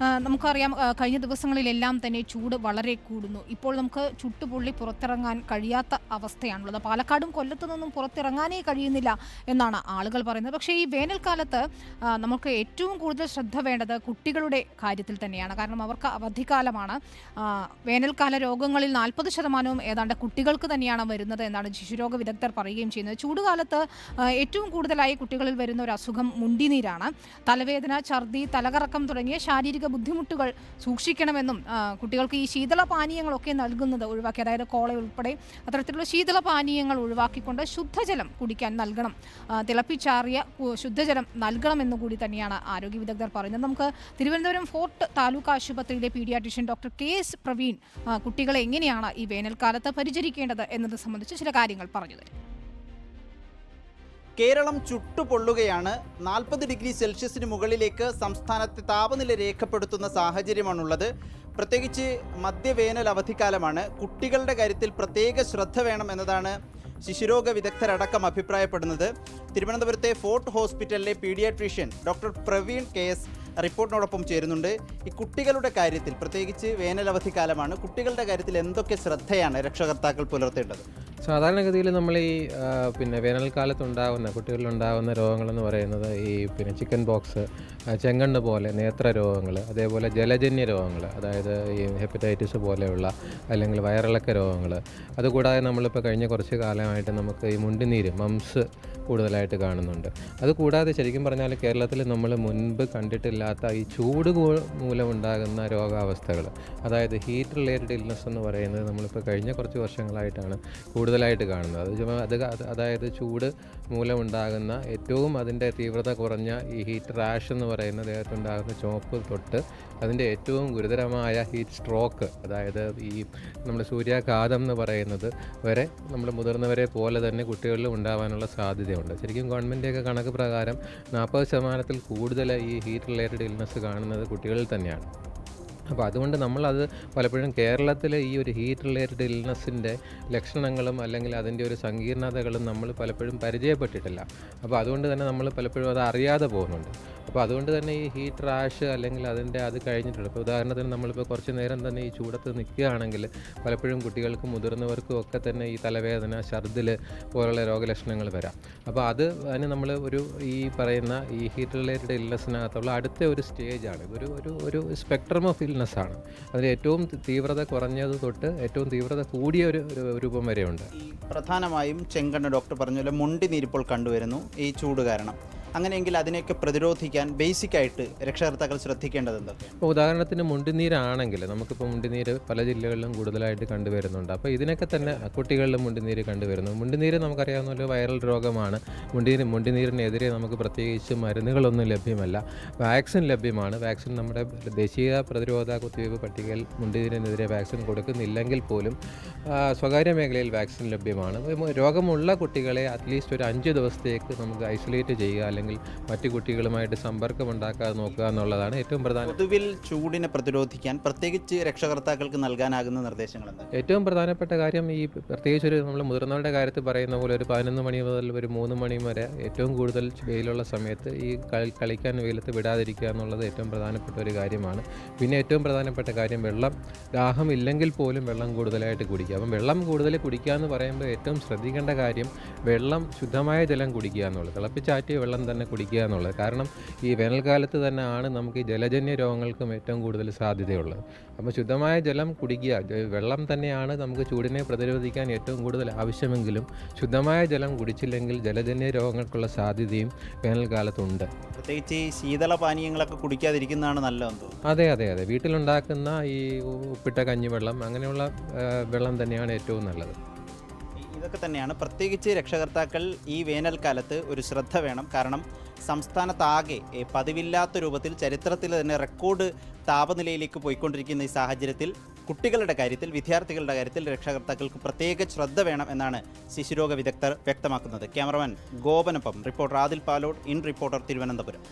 നമുക്കറിയാം കഴിഞ്ഞ ദിവസങ്ങളിലെല്ലാം തന്നെ ചൂട് വളരെ കൂടുന്നു. ഇപ്പോൾ നമുക്ക് ചുട്ടുപൊള്ളി പുറത്തിറങ്ങാൻ കഴിയാത്ത അവസ്ഥയാണുള്ളത്. പാലക്കാടും കൊല്ലത്തു നിന്നും പുറത്തിറങ്ങാനേ കഴിയുന്നില്ല എന്നാണ് ആളുകൾ പറയുന്നത്. പക്ഷേ ഈ വേനൽക്കാലത്ത് നമുക്ക് ഏറ്റവും കൂടുതൽ ശ്രദ്ധ വേണ്ടത് കുട്ടികളുടെ കാര്യത്തിൽ തന്നെയാണ്. കാരണം അവർക്ക് അവധിക്കാലമാണ്. വേനൽക്കാല രോഗങ്ങളിൽ നാൽപ്പത് ശതമാനവും ഏതാണ്ട് കുട്ടികൾക്ക് തന്നെയാണ് വരുന്നത് എന്നാണ് ശിശുരോഗ വിദഗ്ധർ പറയുകയും ചെയ്യുന്നത്. ചൂടുകാലത്ത് ഏറ്റവും കൂടുതലായി കുട്ടികളിൽ വരുന്ന ഒരു അസുഖം മുണ്ടിനീരാണ്. തലവേദന ഛർദി തലകറക്കം തുടങ്ങിയ ശാരീരിക ബുദ്ധിമുട്ടുകൾ സൂക്ഷിക്കണമെന്നും കുട്ടികൾക്ക് ഈ ശീതള പാനീയങ്ങളൊക്കെ നൽകുന്നത് ഒഴിവാക്കി അതായത് കോള ഉൾപ്പെടെ അത്തരത്തിലുള്ള ശീതള പാനീയങ്ങൾ ഒഴിവാക്കിക്കൊണ്ട് ശുദ്ധജലം കുടിക്കാൻ നൽകണം. തിളപ്പിച്ചാറിയ ശുദ്ധജലം നൽകണമെന്ന് കൂടി തന്നെയാണ് ആരോഗ്യ വിദഗ്ധർ പറയുന്നത്. നമുക്ക് തിരുവനന്തപുരം ഫോർട്ട് താലൂക്ക് ആശുപത്രിയിലെ paediatrician doctor K S Praveen കുട്ടികളെ എങ്ങനെയാണ് ഈ വേനൽക്കാലത്ത് പരിചരിക്കേണ്ടത് എന്നത് സംബന്ധിച്ച് ചില കാര്യങ്ങൾ പറഞ്ഞു തരും. കേരളം ചുട്ടുപൊള്ളുകയാണ്. നാൽപ്പത് ഡിഗ്രി സെൽഷ്യസിന് മുകളിലേക്ക് സംസ്ഥാനത്തെ താപനില രേഖപ്പെടുത്തുന്ന സാഹചര്യമാണുള്ളത്. പ്രത്യേകിച്ച് മധ്യവേനൽ അവധിക്കാലമാണ് കുട്ടികളുടെ കാര്യത്തിൽ പ്രത്യേക ശ്രദ്ധ വേണം എന്നതാണ് ശിശുരോഗ വിദഗ്ധരടക്കം അഭിപ്രായപ്പെടുന്നത്. തിരുവനന്തപുരത്തെ ഫോർട്ട് ഹോസ്പിറ്റലിലെ paediatrician doctor Praveen K S റിപ്പോർട്ടിനോടൊപ്പം ചേരുന്നുണ്ട്. ഈ കുട്ടികളുടെ കാര്യത്തിൽ പ്രത്യേകിച്ച് വേനൽ അവധിക്കാലമാണ് കുട്ടികളുടെ കാര്യത്തിൽ എന്തൊക്കെ ശ്രദ്ധയാണ് രക്ഷകർത്താക്കൾ പുലർത്തേണ്ടത്? സാധാരണഗതിയിൽ നമ്മൾ ഈ പിന്നെ വേനൽക്കാലത്ത് ഉണ്ടാകുന്ന കുട്ടികളിൽ ഉണ്ടാകുന്ന രോഗങ്ങളെന്ന് പറയുന്നത് ഈ പിന്നെ ചിക്കൻ ബോക്സ് ചെങ്കണ്ണ് പോലെ നേത്ര രോഗങ്ങൾ അതേപോലെ ജലജന്യ രോഗങ്ങൾ അതായത് ഈ ഹെപ്പറ്റൈറ്റിസ് പോലെയുള്ള അല്ലെങ്കിൽ വയറിളക്ക രോഗങ്ങൾ. അതുകൂടാതെ നമ്മളിപ്പോൾ കഴിഞ്ഞ കുറച്ച് കാലമായിട്ട് നമുക്ക് ഈ മുണ്ടിനീര് മംസ് കൂടുതലായിട്ട് കാണുന്നുണ്ട്. അതുകൂടാതെ ശരിക്കും പറഞ്ഞാൽ കേരളത്തിൽ നമ്മൾ മുൻപ് കണ്ടിട്ടില്ലാത്ത ഈ ചൂട് മൂലമുണ്ടാകുന്ന രോഗാവസ്ഥകൾ അതായത് ഹീറ്റ് റിലേറ്റഡ് ഇൽനെസ് എന്ന് പറയുന്നത് നമ്മളിപ്പോൾ കഴിഞ്ഞ കുറച്ച് വർഷങ്ങളായിട്ടാണ് കൂടുതലായിട്ട് കാണുന്നത്. അത് അത് അത് അതായത് ചൂട് മൂലമുണ്ടാകുന്ന ഏറ്റവും അതിന്റെ തീവ്രത കുറഞ്ഞ ഈ ഹീറ്റ് റാഷ് എന്ന് പറയുന്ന ദേഹത്തുണ്ടാകുന്ന ചുവപ്പ് തൊട്ട് അതിന്റെ ഏറ്റവും ഗുരുതരമായ ഹീറ്റ് സ്ട്രോക്ക് അതായത് ഈ നമ്മുടെ സൂര്യാഘാതം എന്ന് പറയുന്നത് വരെ നമ്മൾ മുതിർന്നവരെ പോലെ തന്നെ കുട്ടികളിലും ഉണ്ടാവാനുള്ള സാധ്യതയുണ്ട് ശരിക്കും ഗവൺമെന്റിന്റെയൊക്കെ കണക്ക് പ്രകാരം നാൽപ്പത് ശതമാനത്തിൽ കൂടുതൽ ഈ ഹീറ്റ് റിലേറ്റഡ് ഇൽനെസ് കാണുന്നത് കുട്ടികളിൽ തന്നെയാണ്. അപ്പോൾ അതുകൊണ്ട് നമ്മളത് പലപ്പോഴും കേരളത്തിലെ ഈ ഒരു ഹീറ്റ് റിലേറ്റഡ് ഇൽനെസ്സിന്റെ ലക്ഷണങ്ങളും അല്ലെങ്കിൽ അതിന്റെ ഒരു സങ്കീർണതകളും നമ്മൾ പലപ്പോഴും പരിചയപ്പെട്ടിട്ടില്ല. അപ്പോൾ അതുകൊണ്ട് തന്നെ നമ്മൾ പലപ്പോഴും അത് അറിയാതെ പോകുന്നുണ്ട്. അപ്പോൾ അതുകൊണ്ട് തന്നെ ഈ ഹീറ്റ് റാഷ് അല്ലെങ്കിൽ അതിന്റെ അത് കഴിഞ്ഞിട്ടുണ്ട്. ഇപ്പോൾ ഉദാഹരണത്തിന് നമ്മളിപ്പോൾ കുറച്ച് നേരം തന്നെ ഈ ചൂടത്ത് നിൽക്കുകയാണെങ്കിൽ പലപ്പോഴും കുട്ടികൾക്കും മുതിർന്നവർക്കും ഒക്കെ തന്നെ ഈ തലവേദന ഛർദിൽ പോലുള്ള രോഗലക്ഷണങ്ങൾ വരാം. അപ്പോൾ അത് അതിന് നമ്മൾ ഒരു ഈ പറയുന്ന ഈ ഹീറ്റ് റിലേറ്റഡ് ഇൽനെസ്സിനകത്തുള്ള അടുത്ത ഒരു സ്റ്റേജാണ് ഇതൊരു ഒരു ഒരു സ്പെക്ട്രം ഓഫ് ഇൽനെസ് ആണ് അതിൽ ഏറ്റവും തീവ്രത കുറഞ്ഞത് തൊട്ട് ഏറ്റവും തീവ്രത കൂടിയ ഒരു രൂപം വരെയുണ്ട്. പ്രധാനമായും ചെങ്കണ്ണ് ഡോക്ടർ പറഞ്ഞ പോലെ മുണ്ടി നീരിപ്പോൾ കണ്ടുവരുന്നു. ഈ ചൂട് കാരണം. അങ്ങനെയെങ്കിൽ അതിനെയൊക്കെ പ്രതിരോധിക്കാൻ ബേസിക്കായിട്ട് രക്ഷകർത്താക്കൾ ശ്രദ്ധിക്കേണ്ടത് എന്തൊക്കെയാണ്? ഇപ്പോൾ ഉദാഹരണത്തിന് മുണ്ടിനീരാണെങ്കിൽ നമുക്കിപ്പോൾ മുണ്ടിനീര് പല ജില്ലകളിലും കൂടുതലായിട്ട് കണ്ടുവരുന്നുണ്ട്. അപ്പോൾ ഇതിനൊക്കെ തന്നെ കുട്ടികളിലും മുണ്ടിനീര് കണ്ടുവരുന്നു. മുണ്ടിനീര് നമുക്കറിയാവുന്ന ഒരു വൈറൽ രോഗമാണ്. മുണ്ടിനീര് മുണ്ടിനീരിനെതിരെ നമുക്ക് പ്രത്യേകിച്ച് മരുന്നുകളൊന്നും ലഭ്യമല്ല. വാക്സിൻ ലഭ്യമാണ്. വാക്സിൻ നമ്മുടെ ദേശീയ പ്രതിരോധ കുത്തിവയ്പ് പട്ടികയിൽ മുണ്ടിനീരിനെതിരെ വാക്സിൻ കൊടുക്കുന്നില്ലെങ്കിൽ പോലും സ്വകാര്യ മേഖലയിൽ വാക്സിൻ ലഭ്യമാണ്. രോഗമുള്ള കുട്ടികളെ അറ്റ്ലീസ്റ്റ് ഒരു അഞ്ച് ദിവസത്തേക്ക് നമുക്ക് ഐസൊലേറ്റ് ചെയ്യുക അല്ലെങ്കിൽ മറ്റു കുട്ടികളുമായിട്ട് സമ്പർക്കം ഉണ്ടാക്കാതെ നോക്കുക എന്നുള്ളതാണ് ഏറ്റവും പ്രധാന. പൊതുവിൽ ചൂടിനെ പ്രതിരോധിക്കാൻ പ്രത്യേകിച്ച് രക്ഷകർത്താക്കൾക്ക് നൽകാനാകുന്ന നിർദ്ദേശങ്ങൾ ഏറ്റവും പ്രധാനപ്പെട്ട കാര്യം ഈ പ്രത്യേകിച്ച് ഒരു നമ്മൾ മുതിർന്നവരുടെ കാര്യത്തിൽ പറയുന്ന പോലെ ഒരു പതിനൊന്ന് മണി മുതൽ ഒരു മൂന്ന് മണി വരെ ഏറ്റവും കൂടുതൽ വെയിലുള്ള സമയത്ത് ഈ കളി കളിക്കാൻ വെയിലത്ത് വിടാതിരിക്കുക എന്നുള്ളത് ഏറ്റവും പ്രധാനപ്പെട്ട ഒരു കാര്യമാണ്. പിന്നെ ഏറ്റവും പ്രധാനപ്പെട്ട കാര്യം വെള്ളം. ദാഹം ഇല്ലെങ്കിൽ പോലും വെള്ളം കൂടുതലായിട്ട് കുടിക്കുക. അപ്പം വെള്ളം കൂടുതൽ കുടിക്കുക എന്ന് പറയുമ്പോൾ ഏറ്റവും ശ്രദ്ധിക്കേണ്ട കാര്യം വെള്ളം ശുദ്ധമായ ജലം കുടിക്കുക എന്നുള്ളത്. തിളപ്പിച്ചാറ്റിയ വെള്ളം തന്നെ കുടിക്കുക എന്നുള്ളത്. കാരണം ഈ വേനൽക്കാലത്ത് തന്നെ ആണ് നമുക്ക് ഈ ജലജന്യ രോഗങ്ങൾക്കും ഏറ്റവും കൂടുതൽ സാധ്യതയുള്ളത്. അപ്പോൾ ശുദ്ധമായ ജലം കുടിക്കുക വെള്ളം തന്നെയാണ് നമുക്ക് ചൂടിനെ പ്രതിരോധിക്കാൻ ഏറ്റവും കൂടുതൽ ആവശ്യമെങ്കിലും ശുദ്ധമായ ജലം കുടിച്ചില്ലെങ്കിൽ ജലജന്യ രോഗങ്ങൾക്കുള്ള സാധ്യതയും വേനൽക്കാലത്തുണ്ട്. പ്രത്യേകിച്ച് ഈ ശീതള പാനീയങ്ങളൊക്കെ കുടിക്കാതിരിക്കുന്നതാണ് നല്ലതെന്ന് അതെ അതെ അതെ. വീട്ടിലുണ്ടാക്കുന്ന ഈ ഉപ്പിട്ട കഞ്ഞിവെള്ളം അങ്ങനെയുള്ള വെള്ളം തന്നെയാണ് ഏറ്റവും നല്ലത്. ഇതൊക്കെ തന്നെയാണ്. പ്രത്യേകിച്ച് രക്ഷകർത്താക്കൾ ഈ വേനൽക്കാലത്ത് ഒരു ശ്രദ്ധ വേണം. കാരണം സംസ്ഥാനത്താകെ പതിവില്ലാത്ത രൂപത്തിൽ ചരിത്രത്തിൽ തന്നെ റെക്കോർഡ് താപനിലയിലേക്ക് പോയിക്കൊണ്ടിരിക്കുന്ന ഈ സാഹചര്യത്തിൽ കുട്ടികളുടെ കാര്യത്തിൽ വിദ്യാർത്ഥികളുടെ കാര്യത്തിൽ രക്ഷകർത്താക്കൾക്ക് പ്രത്യേക ശ്രദ്ധ വേണം എന്നാണ് ശിശുരോഗ വിദഗ്ധർ വ്യക്തമാക്കുന്നത്. Cameraman ഗോപനൊപ്പം reporter Adil Palode in reporter Thiruvananthapuram.